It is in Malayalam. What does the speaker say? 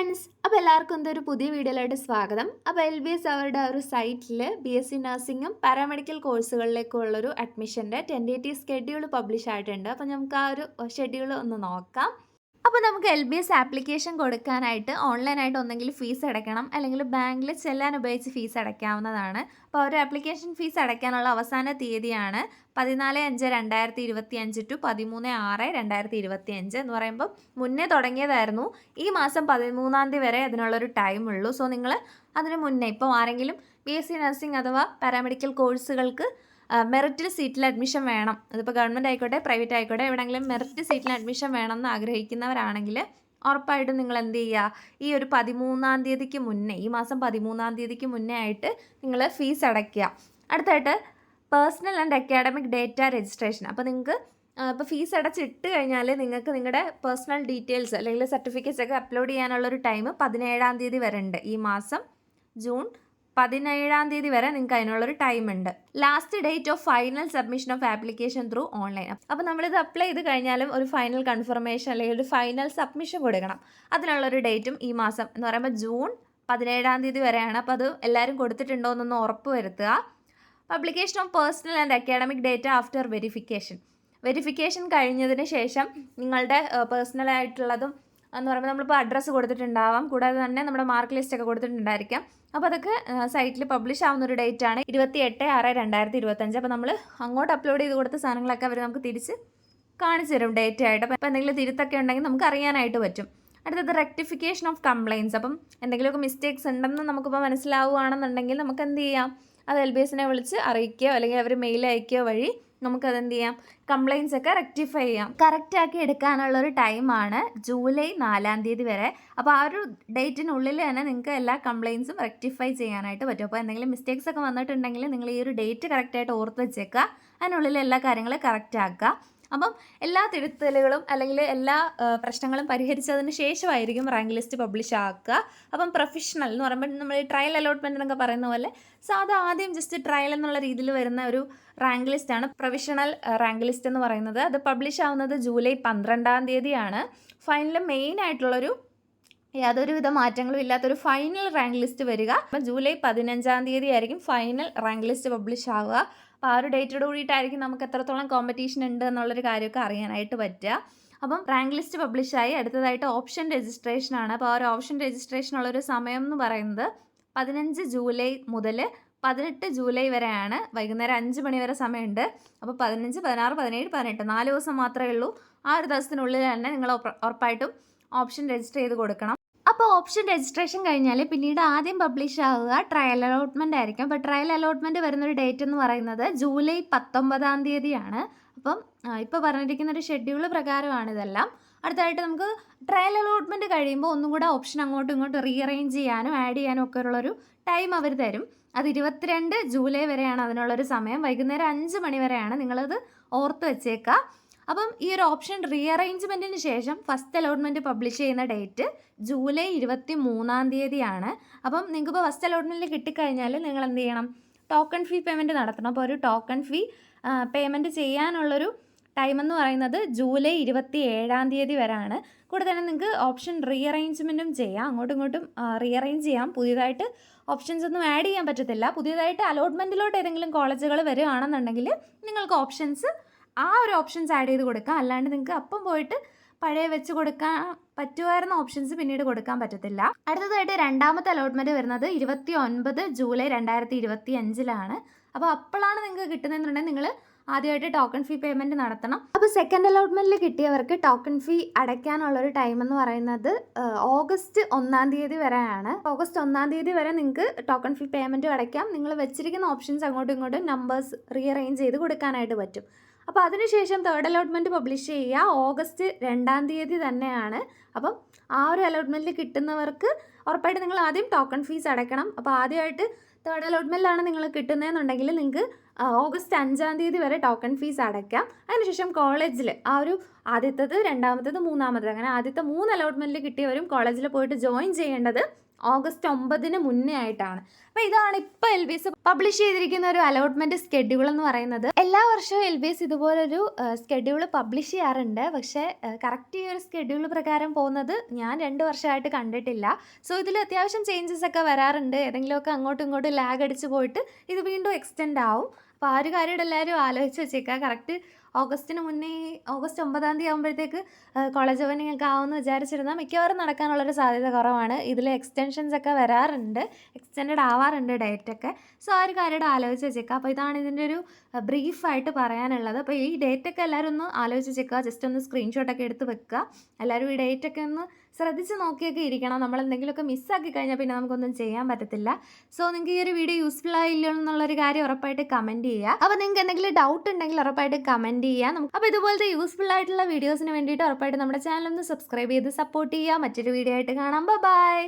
ഫ്രണ്ട്സ് അപ്പോൾ എല്ലാവർക്കും എന്തൊരു പുതിയ വീഡിയോയിലായിട്ട് സ്വാഗതം. അപ്പോൾ എൽ ബി എസ് അവരുടെ ഒരു സൈറ്റിൽ ബി എസ് സി നഴ്സിംഗും പാരാമെഡിക്കൽ കോഴ്സുകളിലേക്കുള്ളൊരു അഡ്മിഷന്റെ ടെന്റേറ്റീവ് സ്കെഡ്യൂൾ പബ്ലിഷ് ആയിട്ടുണ്ട്. അപ്പോൾ നമുക്ക് ആ ഒരു ഷെഡ്യൂൾ ഒന്ന് നോക്കാം. അപ്പോൾ നമുക്ക് എൽ ബി എസ് ആപ്ലിക്കേഷൻ കൊടുക്കാനായിട്ട് ഓൺലൈനായിട്ട് ഒന്നെങ്കിൽ ഫീസ് അടയ്ക്കണം. അല്ലെങ്കിൽ ബാങ്കിൽ ചെല്ലാൻ ഉപയോഗിച്ച് ഫീസ് അടയ്ക്കാവുന്നതാണ്. അപ്പോൾ ഒരു ആപ്ലിക്കേഷൻ ഫീസ് അടയ്ക്കാനുള്ള അവസാന തീയതിയാണ് പതിനാല് അഞ്ച് രണ്ടായിരത്തി ഇരുപത്തി അഞ്ച് ടു പതിമൂന്ന് ആറ് രണ്ടായിരത്തി ഇരുപത്തി അഞ്ച് എന്ന് പറയുമ്പോൾ മുന്നേ തുടങ്ങിയതായിരുന്നു. ഈ മാസം പതിമൂന്നാം തീയതി വരെ അതിനുള്ളൊരു ടൈം ഉള്ളൂ. സോ നിങ്ങൾ അതിന് മുന്നേ ഇപ്പോൾ ആരെങ്കിലും ബി എസ് സി നഴ്സിംഗ് അഥവാ പാരാമെഡിക്കൽ കോഴ്സുകൾക്ക് മെറിറ്റിൽ സീറ്റിൽ അഡ്മിഷൻ വേണം. അതിപ്പോൾ ഗവൺമെന്റ് ആയിക്കോട്ടെ പ്രൈവറ്റ് ആയിക്കോട്ടെ എവിടെയെങ്കിലും മെറിറ്റ് സീറ്റിൽ അഡ്മിഷൻ വേണമെന്ന് ആഗ്രഹിക്കുന്നവരാണെങ്കിൽ ഉറപ്പായിട്ടും നിങ്ങൾ എന്ത് ചെയ്യുക ഈ ഒരു പതിമൂന്നാം തീയതിക്ക് മുന്നേ ഈ മാസം പതിമൂന്നാം തീയതിക്ക് മുന്നേ ആയിട്ട് നിങ്ങൾ ഫീസ് അടയ്ക്കുക. അടുത്തായിട്ട് personal and academic data registration അപ്പോൾ നിങ്ങൾക്ക് ഇപ്പോൾ ഫീസ് അടച്ചിട്ട് കഴിഞ്ഞാൽ നിങ്ങൾക്ക് നിങ്ങളുടെ പേഴ്സണൽ ഡീറ്റെയിൽസ് അല്ലെങ്കിൽ സർട്ടിഫിക്കറ്റ്സ് ഒക്കെ അപ്ലോഡ് ചെയ്യാനുള്ളൊരു ടൈം പതിനേഴാം തീയതി വരെ ഉണ്ട്. ഈ മാസം ജൂൺ പതിനേഴാം തീയതി വരെ നിങ്ങൾക്ക് അതിനുള്ളൊരു ടൈം ഉണ്ട്. Last date of final submission of application through online അപ്പോൾ നമ്മളിത് അപ്ലൈ ചെയ്ത് കഴിഞ്ഞാലും ഒരു ഫൈനൽ കൺഫർമേഷൻ അല്ലെങ്കിൽ ഒരു ഫൈനൽ സബ്മിഷൻ കൊടുക്കണം. അതിനുള്ളൊരു ഡേറ്റും ഈ മാസം. എന്ന് പറയുമ്പോൾ ജൂൺ പതിനേഴാം തീയതി വരെയാണ്. അപ്പോൾ അത് എല്ലാവരും കൊടുത്തിട്ടുണ്ടോ എന്നൊന്ന് ഉറപ്പ് വരുത്തുക. Publication of personal and academic data after verification verification കഴിഞ്ഞതിന് ശേഷം നിങ്ങളുടെ പേഴ്സണൽ ആയിട്ടുള്ളതും എന്ന് പറയുമ്പോൾ നമ്മളിപ്പോൾ അഡ്രസ്സ് കൊടുത്തിട്ടുണ്ടാവാം. കൂടാതെ തന്നെ നമ്മുടെ മാർക്ക് ലിസ്റ്റ് ഒക്കെ കൊടുത്തിട്ടുണ്ടായിരിക്കാം. അപ്പോൾ അതൊക്കെ സൈറ്റിൽ പബ്ലിഷ് ആവുന്ന ഒരു ഡേറ്റ് ആണ്. ഇരുപത്തി എട്ട് ആറ് രണ്ടായിരത്തി ഇരുപത്തഞ്ച് അപ്പോൾ നമ്മൾ അങ്ങോട്ട് അപ്ലോഡ് ചെയ്ത് കൊടുത്ത സാധനങ്ങളൊക്കെ അവർ നമുക്ക് തിരിച്ച് കാണിച്ചു തരും ഡേറ്റ് ആയിട്ട്. അപ്പോൾ എന്തെങ്കിലും തിരുത്തൊക്കെ ഉണ്ടെങ്കിൽ നമുക്ക് അറിയാനായിട്ട് പറ്റും. അടുത്തത് റെക്ടിഫിക്കേഷൻ ഓഫ് കംപ്ലയിൻസ് അപ്പം എന്തെങ്കിലുമൊക്കെ മിസ്റ്റേക്സ് ഉണ്ടെന്ന് നമുക്കിപ്പോൾ മനസ്സിലാവുകയാണെന്നുണ്ടെങ്കിൽ നമുക്ക് എന്ത് ചെയ്യാം? അത് എൽ ബി എസിനെ വിളിച്ച് അറിയിക്കുകയോ അല്ലെങ്കിൽ അവർ മെയിൽ അയക്കുകയോ വഴി നമുക്കത് എന്ത് ചെയ്യാം കംപ്ലയിൻസ് ഒക്കെ റെക്ടിഫൈ ചെയ്യാം. കറക്റ്റാക്കി എടുക്കാനുള്ള ഒരു ടൈമാണ് ജൂലൈ നാലാം തീയതി വരെ. അപ്പോൾ ആ ഒരു ഡേറ്റിനുള്ളിൽ തന്നെ നിങ്ങൾക്ക് എല്ലാ കംപ്ലയിൻസും റെക്ടിഫൈ ചെയ്യാനായിട്ട് പറ്റും. അപ്പോൾ എന്തെങ്കിലും മിസ്റ്റേക്സ് ഒക്കെ വന്നിട്ടുണ്ടെങ്കിൽ നിങ്ങൾ ഈ ഒരു ഡേറ്റ് കറക്റ്റായിട്ട് ഓർത്ത് വെച്ചേക്കുക. അതിനുള്ളിൽ എല്ലാ കാര്യങ്ങളും കറക്റ്റ് ആക്കുക. അപ്പം എല്ലാ തിരുത്തലുകളും അല്ലെങ്കിൽ എല്ലാ പ്രശ്നങ്ങളും പരിഹരിച്ചതിന് ശേഷമായിരിക്കും റാങ്ക് ലിസ്റ്റ് പബ്ലിഷ് ആക്കുക. അപ്പം പ്രൊഫഷണൽ എന്ന് പറയുമ്പോൾ നമ്മൾ ട്രയൽ അലോട്ട്മെന്റ് എന്നൊക്കെ പറയുന്ന പോലെ സാധാ ആദ്യം ജസ്റ്റ് ട്രയൽ എന്നുള്ള രീതിയിൽ വരുന്ന ഒരു റാങ്ക് ലിസ്റ്റാണ് പ്രൊഫഷണൽ റാങ്ക് ലിസ്റ്റ് എന്ന് പറയുന്നത് അത് പബ്ലിഷ് ആവുന്നത് ജൂലൈ പന്ത്രണ്ടാം തീയതിയാണ്. ഫൈനൽ മെയിൻ ആയിട്ടുള്ളൊരു യാതൊരുവിധ മാറ്റങ്ങളും ഇല്ലാത്തൊരു ഫൈനൽ റാങ്ക് ലിസ്റ്റ് വരിക. അപ്പം ജൂലൈ പതിനഞ്ചാം തീയതി ആയിരിക്കും ഫൈനൽ റാങ്ക് ലിസ്റ്റ് പബ്ലിഷ് ആവുക. അപ്പോൾ ആ ഒരു ഡേറ്റോട് കൂടിയിട്ടായിരിക്കും നമുക്ക് എത്രത്തോളം കോമ്പറ്റീഷൻ ഉണ്ട് എന്നുള്ളൊരു കാര്യമൊക്കെ അറിയാനായിട്ട് പറ്റുക. അപ്പം റാങ്ക് ലിസ്റ്റ് പബ്ലിഷായി അടുത്തതായിട്ട് ഓപ്ഷൻ രജിസ്ട്രേഷൻ ആണ്. അപ്പോൾ ആ ഒരു ഓപ്ഷൻ രജിസ്ട്രേഷനുള്ളൊരു സമയം എന്ന് പറയുന്നത് പതിനഞ്ച് ജൂലൈ മുതൽ പതിനെട്ട് ജൂലൈ വരെയാണ്. വൈകുന്നേരം അഞ്ച് മണി വരെ സമയമുണ്ട്. അപ്പോൾ പതിനഞ്ച് പതിനാറ് പതിനേഴ് പതിനെട്ട് നാല് ദിവസം മാത്രമേ ഉള്ളൂ. ആ ഒരു ദിവസത്തിനുള്ളിൽ തന്നെ നിങ്ങൾ ഉറപ്പായിട്ടും ഓപ്ഷൻ രജിസ്റ്റർ ചെയ്ത് കൊടുക്കണം. അപ്പോൾ ഓപ്ഷൻ രജിസ്ട്രേഷൻ കഴിഞ്ഞാൽ പിന്നീട് ആദ്യം പബ്ലിഷ് ആവുക ട്രയൽ അലോട്ട്മെന്റ് ആയിരിക്കും. അപ്പോൾ ട്രയൽ അലോട്ട്മെന്റ് വരുന്നൊരു ഡേറ്റ് എന്ന് പറയുന്നത് ജൂലൈ പത്തൊമ്പതാം തീയതിയാണ്. അപ്പം ഇപ്പോൾ പറഞ്ഞിരിക്കുന്ന ഒരു ഷെഡ്യൂൾ പ്രകാരമാണ് ഇതെല്ലാം. അടുത്തായിട്ട് നമുക്ക് ട്രയൽ അലോട്ട്മെന്റ് കഴിയുമ്പോൾ ഒന്നും കൂടെ ഓപ്ഷൻ അങ്ങോട്ടും ഇങ്ങോട്ടും റീഅറേഞ്ച് ചെയ്യാനും ആഡ് ചെയ്യാനും ഒക്കെ ഉള്ളൊരു ടൈം അവർ തരും. അത് ഇരുപത്തിരണ്ട് ജൂലൈ വരെയാണ് അതിനുള്ളൊരു സമയം. വൈകുന്നേരം അഞ്ച് മണി വരെയാണ് നിങ്ങളത് ഓർത്ത് വെച്ചേക്കുക അപ്പം ഈ ഒരു ഓപ്ഷൻ റീഅറേഞ്ച്മെന്റിന് ശേഷം ഫസ്റ്റ് അലോട്ട്മെന്റ് പബ്ലിഷ് ചെയ്യുന്ന ഡേറ്റ് ജൂലൈ ഇരുപത്തി മൂന്നാം തീയതിയാണ്. അപ്പം നിങ്ങൾക്കിപ്പോൾ ഫസ്റ്റ് അലോട്ട്മെന്റിൽ കിട്ടിക്കഴിഞ്ഞാൽ നിങ്ങൾ എന്ത് ചെയ്യണം ടോക്കൺ ഫീ പേയ്മെന്റ് നടത്തണം. അപ്പോൾ ഒരു ടോക്കൺ ഫീ പേയ്മെന്റ് ചെയ്യാനുള്ളൊരു ടൈം എന്ന് പറയുന്നത് ജൂലൈ ഇരുപത്തി ഏഴാം തീയതി വരെയാണ് കൂടെ തന്നെ നിങ്ങൾക്ക് ഓപ്ഷൻ റീഅറേഞ്ച്മെന്റും ചെയ്യാം. അങ്ങോട്ടും ഇങ്ങോട്ടും റീഅറേഞ്ച് ചെയ്യാം. പുതിയതായിട്ട് ഓപ്ഷൻസ് ഒന്നും ആഡ് ചെയ്യാൻ പറ്റത്തില്ല. പുതിയതായിട്ട് അലോട്ട്മെന്റിലോട്ട് ഏതെങ്കിലും കോളേജുകൾ വരികയാണെന്നുണ്ടെങ്കിൽ നിങ്ങൾക്ക് ഓപ്ഷൻസ് ആ ഒരു ഓപ്ഷൻസ് ആഡ് ചെയ്ത് കൊടുക്കാം. അല്ലാണ്ട് നിങ്ങൾക്ക് അപ്പം പോയിട്ട് പഴയ വെച്ച് കൊടുക്കാൻ പറ്റുമായിരുന്ന ഓപ്ഷൻസ് പിന്നീട് കൊടുക്കാൻ പറ്റത്തില്ല. അടുത്തതായിട്ട് രണ്ടാമത്തെ അലോട്ട്മെന്റ് വരുന്നത് ഇരുപത്തി ഒൻപത് ജൂലൈ രണ്ടായിരത്തി ഇരുപത്തി അഞ്ചിലാണ് അപ്പോൾ അപ്പോഴാണ് നിങ്ങൾക്ക് കിട്ടുന്നതെന്നുണ്ടെങ്കിൽ നിങ്ങൾ ആദ്യമായിട്ട് ടോക്കൺ ഫീ പേയ്മെന്റ് നടത്തണം. അപ്പോൾ സെക്കൻഡ് അലോട്ട്മെന്റിൽ കിട്ടിയവർക്ക് ടോക്കൺ ഫീ അടയ്ക്കാനുള്ളൊരു ടൈം എന്ന് പറയുന്നത് ഓഗസ്റ്റ് ഒന്നാം തീയതി വരെയാണ്. ഓഗസ്റ്റ് ഒന്നാം തീയതി വരെ നിങ്ങൾക്ക് ടോക്കൺ ഫീ പേയ്മെന്റ് അടയ്ക്കാം. നിങ്ങൾ വെച്ചിരിക്കുന്ന ഓപ്ഷൻസ് അങ്ങോട്ടും ഇങ്ങോട്ടും നമ്പേഴ്സ് റീഅറേഞ്ച് ചെയ്ത് കൊടുക്കാനായിട്ട് പറ്റും. അപ്പോൾ അതിനുശേഷം തേർഡ് അലോട്ട്മെന്റ് പബ്ലിഷ് ചെയ്യുക. ഓഗസ്റ്റ് രണ്ടാം തീയതി തന്നെയാണ്. അപ്പം ആ ഒരു അലോട്ട്മെന്റിൽ കിട്ടുന്നവർക്ക് ഉറപ്പായിട്ട് നിങ്ങൾ ആദ്യം ടോക്കൺ ഫീസ് അടയ്ക്കണം. അപ്പോൾ ആദ്യമായിട്ട് തേർഡ് അലോട്ട്മെന്റിലാണ് നിങ്ങൾ കിട്ടുന്നതെന്നുണ്ടെങ്കിൽ നിങ്ങൾക്ക് ഓഗസ്റ്റ് അഞ്ചാം തീയതി വരെ ടോക്കൺ ഫീസ് അടയ്ക്കാം. അതിനുശേഷം കോളേജിൽ ആ ഒരു ആദ്യത്തത് രണ്ടാമത്തത് മൂന്നാമത്തത് അങ്ങനെ ആദ്യത്തെ മൂന്ന് അലോട്ട്മെന്റിൽ കിട്ടിയവരും കോളേജിൽ പോയിട്ട് ജോയിൻ ചെയ്യേണ്ടത് ഓഗസ്റ്റ് ഒമ്പതിന് മുന്നേ ആയിട്ടാണ്. അപ്പോൾ ഇതാണ് ഇപ്പോൾ എൽ ബി എസ് പബ്ലിഷ് ചെയ്തിരിക്കുന്ന ഒരു അലോട്ട്മെന്റ് സ്കെഡ്യൂൾ എന്ന് പറയുന്നത്. എല്ലാ വർഷവും എൽ ബി എസ് ഇതുപോലൊരു സ്കെഡ്യൂൾ പബ്ലിഷ് ചെയ്യാറുണ്ട്. പക്ഷേ കറക്റ്റ് ഈ ഒരു സ്കെഡ്യൂൾ പ്രകാരം പോകുന്നത് ഞാൻ രണ്ട് വർഷമായിട്ട് കണ്ടിട്ടില്ല. സോ ഇതിൽ അത്യാവശ്യം ചേഞ്ചസ് ഒക്കെ വരാറുണ്ട്. ഏതെങ്കിലുമൊക്കെ അങ്ങോട്ടും ഇങ്ങോട്ടും ലാഗ് അടിച്ച് പോയിട്ട് ഇത് വീണ്ടും എക്സ്റ്റെൻഡ് ആവും. അപ്പോൾ ആ ഒരു കാര്യം എല്ലാവരും ആലോചിച്ച് വെച്ചേക്കുക. കറക്റ്റ് ഓഗസ്റ്റിന് മുന്നേ ഓഗസ്റ്റ് ഒമ്പതാം തീയതി ആകുമ്പോഴത്തേക്ക് കോളേജ് ഓപ്പനിങ് ആവുമെന്ന് വിചാരിച്ചിരുന്നാൽ മിക്കവാറും നടക്കാനുള്ളൊരു സാധ്യത കുറവാണ്. ഇതിൽ എക്സ്റ്റൻഷൻസ് ഒക്കെ വരാറുണ്ട്. എക്സ്റ്റെൻഡ് ആവാറുണ്ട് ഡേറ്റ് ഒക്കെ. സോ ആ ഒരു കാര്യം ആലോചിച്ച് വെച്ചേക്കുക അപ്പോൾ ഇതാണ് ഇതിന്റെ ഒരു ബ്രീഫായിട്ട് പറയാനുള്ളത്. അപ്പോൾ ഈ ഡേറ്റ് ഒക്കെ എല്ലാവരും ഒന്ന് ആലോചിച്ച് വെച്ചേക്കുക ജസ്റ്റ് ഒന്ന് സ്ക്രീൻഷോട്ടൊക്കെ എടുത്ത് വെക്കുക. എല്ലാവരും ഈ ഡേറ്റ് ഒക്കെ ഒന്ന് ശ്രദ്ധിച്ച് നോക്കിയൊക്കെ ഇരിക്കണം. നമ്മൾ എന്തെങ്കിലുമൊക്കെ മിസ്സാക്കി കഴിഞ്ഞാൽ പിന്നെ നമുക്കൊന്നും ചെയ്യാൻ പറ്റത്തില്ല. സോ നിങ്ങൾക്ക് ഈ ഒരു വീഡിയോ യൂസ്ഫുൾ ആയില്ലോ എന്നുള്ളൊരു കാര്യം ഉറപ്പായിട്ട് കമന്റ് ചെയ്യുക. അപ്പോൾ നിങ്ങൾക്ക് എന്തെങ്കിലും ഡൗട്ട് ഉണ്ടെങ്കിൽ ഉറപ്പായിട്ട് കമന്റ് ചെയ്യുക. നമുക്ക് അപ്പോൾ ഇതുപോലത്തെ യൂസ്ഫുൾ ആയിട്ടുള്ള വീഡിയോസിന് വേണ്ടിയിട്ട് ഉറപ്പായിട്ട് നമ്മുടെ ചാനൽ ഒന്ന് സബ്സ്ക്രൈബ് ചെയ്ത് സപ്പോർട്ട് ചെയ്യുക. മറ്റൊരു വീഡിയോ ആയിട്ട് കാണാം. ബൈ